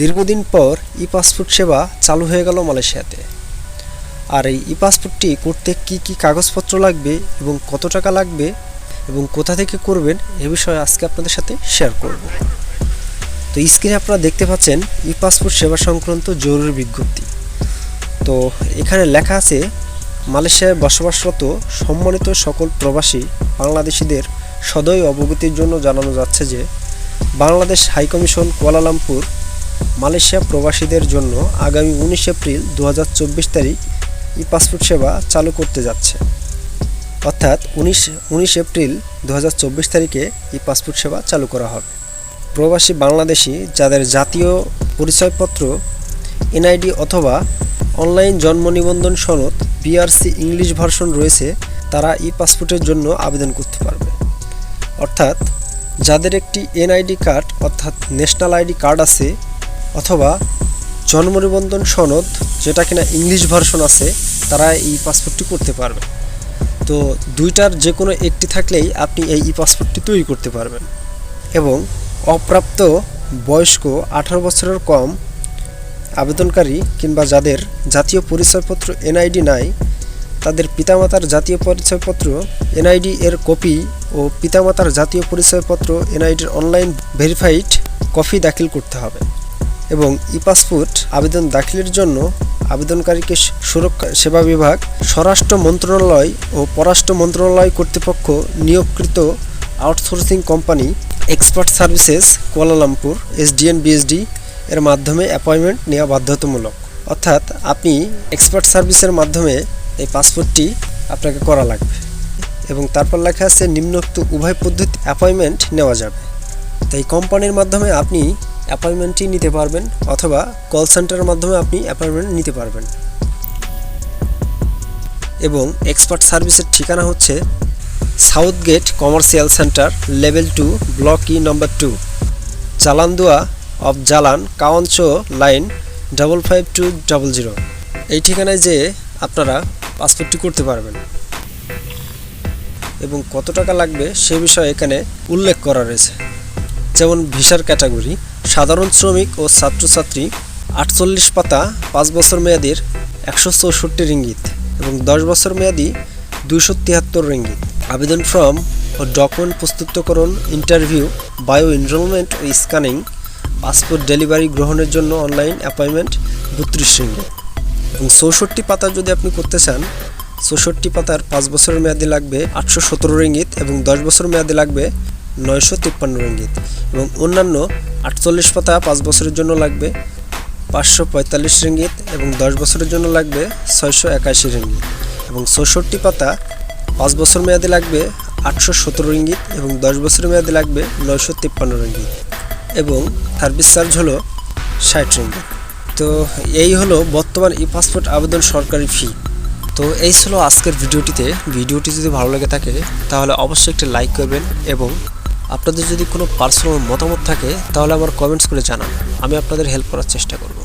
দীর্ঘদিন পর ই পাসপোর্ট সেবা চালু হয়ে গেল মালয়েশিয়াতে। আর এই ই পাসপোর্টটি করতে কি কি কাগজপত্র লাগবে এবং কত টাকা লাগবে এবং কোথা থেকে করবেন এ বিষয়ে আজকে আপনাদের সাথে শেয়ার করব। তো স্ক্রিনে আপনারা দেখতে পাচ্ছেন ই পাসপোর্ট সেবা সংক্রান্ত জরুরি বিজ্ঞপ্তি। তো এখানে লেখা আছে, মালয়েশিয়ায় বসবাসরত সম্মানিত সকল প্রবাসী বাংলাদেশিদের সদয় অবগতির জন্য জানানো যাচ্ছে যে, বাংলাদেশ হাইকমিশন কুয়ালালামপুর মালয়েশিয়া প্রবাসীদের জন্য আগামী উনিশ এপ্রিল দু হাজার চব্বিশ তারিখ ই পাসপোর্ট সেবা চালু করতে যাচ্ছে। অর্থাৎ উনিশ উনিশ এপ্রিল দু হাজার চব্বিশ তারিখে ই পাসপোর্ট সেবা চালু করা হবে। প্রবাসী বাংলাদেশি যাদের জাতীয় পরিচয়পত্র, এনআইডি অথবা অনলাইন জন্ম নিবন্ধন সনদ বিআরসি ইংলিশ ভার্সন রয়েছে, তারা ই পাসপোর্টের জন্য আবেদন করতে পারবে। অর্থাৎ যাদের একটি এনআইডি কার্ড অর্থাৎ ন্যাশনাল আইডি কার্ড আছে অথবা জন্ম নিবন্ধন সনদ যেটা কিনা ইংলিশ ভার্সন আছে, তারা এই পাসপোর্টটি করতে পারবে। তো দুইটার যে কোনো একটি থাকলেই আপনি এই ই পাসপোর্টটি তৈরি করতে পারবেন। এবং অপ্রাপ্ত বয়স্ক আঠারো বছরের কম আবেদনকারী কিংবা যাদের জাতীয় পরিচয়পত্র এনআইডি নাই, তাদের পিতামাতার জাতীয় পরিচয়পত্র এনআইডি এর কপি ও পিতামাতার জাতীয় পরিচয়পত্র এনআইডির অনলাইন ভেরিফাইড কপি দাখিল করতে হবে। এবং ই পাসপোর্ট আবেদন দাখিলের জন্য আবেদনকারীকে সুরক্ষা, সেবা বিভাগ, স্বরাষ্ট্র মন্ত্রণালয় ও পররাষ্ট্র মন্ত্রণালয় কর্তৃপক্ষ নিয়োগকৃত outsourcing company expert services Kuala Lumpur SDN BSD এর মাধ্যমে অ্যাপয়েন্টমেন্ট নেওয়া বাধ্যতামূলক। অর্থাৎ আপনি এক্সপার্ট সার্ভিসের মাধ্যমে এই পাসপোর্টটি আপনাকে করা লাগবে এবং তারপর লেখা আছে, নিম্নোক্ত উভয় পদ্ধতি অ্যাপয়েন্টমেন্ট নেওয়া যাবে। তো এই কোম্পানির মাধ্যমে আপনি অ্যাপয়েন্টমেন্টটি নিতে পারবেন অথবা কল সেন্টারের মাধ্যমে আপনি অ্যাপয়েন্টমেন্ট নিতে পারবেন। এবং এক্সপার্ট সার্ভিসের ঠিকানা হচ্ছে south gate commercial centre level two, block E number two Jalan Dua off Jalan কাউন্স line double five two double zero. এই ঠিকানায় যেয়ে আপনারা পাসপোর্টটি করতে পারবেন। এবং কত টাকা লাগবে সে বিষয়ে এখানে উল্লেখ করা রয়েছে। যেমন ভিসার ক্যাটাগরি সাধারণ শ্রমিক ও ছাত্রছাত্রী, আটচল্লিশ পাতা, পাঁচ বছর মেয়াদের একশো চৌষট্টি রিঙ্গিত এবং দশ বছর মেয়াদি দুইশো তিয়াত্তর রিঙ্গিত। আবেদন ফর্ম ও ডকুমেন্ট প্রস্তুতকরণ, ইন্টারভিউ, বায়ো এনরোলমেন্ট ও স্ক্যানিং, পাসপোর্ট ডেলিভারি গ্রহণের জন্য অনলাইন অ্যাপয়েন্টমেন্ট বত্রিশ রিঙ্গিত। এবং চৌষট্টি পাতা যদি আপনি করতে চান, চৌষট্টি পাতার পাঁচ বছরের মেয়াদি লাগবে আটশো সতেরো রিঙ্গিত এবং দশ বছর মেয়াদি লাগবে নয়শো তিপ্পান্ন রঙ্গিত এবং অন্যান্য আটচল্লিশ পাতা পাঁচ বছরের জন্য লাগবে পাঁচশো পঁয়তাল্লিশ রিঙ্গিত এবং দশ বছরের জন্য লাগবে ছয়শো একাশি রিঙ্গিত এবং চৌষট্টি পাতা পাঁচ বছর মেয়াদি লাগবে আটশো সতেরো রিঙ্গিত এবং দশ বছরের মেয়াদি লাগবে নয়শো তিপ্পান্ন রিঙ্গিত এবং সার্ভিস চার্জ হলো ষাট রিঙ্গিত। তো এই হলো বর্তমান ই পাসপোর্ট আবেদন সরকারি ফি। তো এই ছিল আজকের ভিডিওটিতে। ভিডিওটি যদি ভালো লেগে থাকে, তাহলে অবশ্যই একটি লাইক করবেন এবং আপনাদের যদি কোনো পার্সোনাল মতামত থাকে, তাহলে আমার কমেন্টস করে জানান। আমি আপনাদের হেল্প করার চেষ্টা করব।